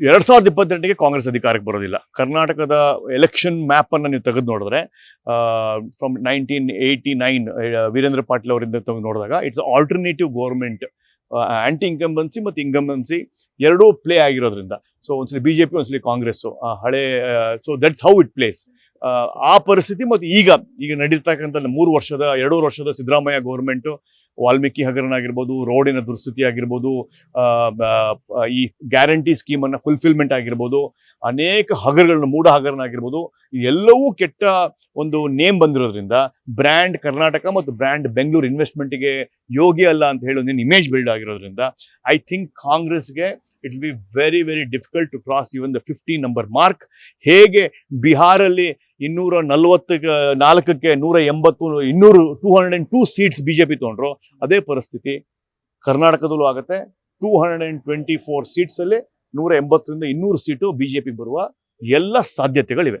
ಎರಡ್ ಸಾವಿರದ ಇಪ್ಪತ್ತೆಂಟಿಗೆ ಕಾಂಗ್ರೆಸ್ ಅಧಿಕಾರಕ್ಕೆ ಬರೋದಿಲ್ಲ. ಕರ್ನಾಟಕದ ಎಲೆಕ್ಷನ್ ಮ್ಯಾಪ್ ಅನ್ನ ನೀವು ತೆಗೆದು ನೋಡಿದ್ರೆ from nineteen eighty nine Veerendra Patil ಅವರಿಂದ ತೆಗೆದು ನೋಡಿದಾಗ it's alternative government anti incumbency ಮತ್ತು ಇನ್ಕಂಬನ್ಸಿ ಎರಡೂ ಪ್ಲೇ ಆಗಿರೋದ್ರಿಂದ. ಸೊ ಒಂದ್ಸಲಿ ಬಿ ಜೆ ಪಿ ಒಂದ್ಸಲಿ ಕಾಂಗ್ರೆಸ್ ಹಳೆ so that's how it plays ಆ ಪರಿಸ್ಥಿತಿ ಮತ್ತು ಈಗ ಈಗ ನಡೀತಕ್ಕಂಥ ಮೂರು ವರ್ಷದ ಎರಡೂ ವರ್ಷದ ಸಿದ್ದರಾಮಯ್ಯ ಗೌರ್ಮೆಂಟು ವಾಲ್ಮೀಕಿ ಹಗರಣ ಆಗಿರ್ಬೋದು ರೋಡಿನ ದುರ್ಸ್ಥಿತಿ ಆಗಿರ್ಬೋದು ಈ ಗ್ಯಾರಂಟಿ ಸ್ಕೀಮನ್ನು ಫುಲ್ಫಿಲ್ಮೆಂಟ್ ಆಗಿರ್ಬೋದು, ಅನೇಕ ಹಗರಗಳನ್ನ ಮೂಢ ಹಗರಣ ಆಗಿರ್ಬೋದು ಎಲ್ಲವೂ ಕೆಟ್ಟ ಒಂದು ನೇಮ್ ಬಂದಿರೋದ್ರಿಂದ ಬ್ರ್ಯಾಂಡ್ ಕರ್ನಾಟಕ ಮತ್ತು ಬ್ರ್ಯಾಂಡ್ ಬೆಂಗಳೂರು ಇನ್ವೆಸ್ಟ್ಮೆಂಟ್ಗೆ ಯೋಗ್ಯ ಅಲ್ಲ ಅಂತ ಹೇಳಿ ಒಂದು ಇಮೇಜ್ ಬಿಲ್ಡ್ ಆಗಿರೋದ್ರಿಂದ ಐ ಥಿಂಕ್ ಕಾಂಗ್ರೆಸ್ಗೆ it be very very difficult to cross even the fifteen number mark ಹೇಗೆ ಬಿಹಾರಲ್ಲಿ ಇನ್ನೂರ ನಲ್ವತ್ತು ನಾಲ್ಕಕ್ಕೆ ನೂರ ಎಂಬತ್ತು, ಇನ್ನೂರು two hundred and two seats B J P ತೊಗೊಂಡ್ರು. ಅದೇ ಪರಿಸ್ಥಿತಿ ಕರ್ನಾಟಕದಲ್ಲೂ ಆಗುತ್ತೆ. Two hundred and twenty four ಸೀಟ್ಸಲ್ಲಿ ನೂರ ಎಂಬತ್ತರಿಂದ ಇನ್ನೂರು ಸೀಟು ಬಿ ಜೆ ಪಿ ಬರುವ ಎಲ್ಲ ಸಾಧ್ಯತೆಗಳಿವೆ.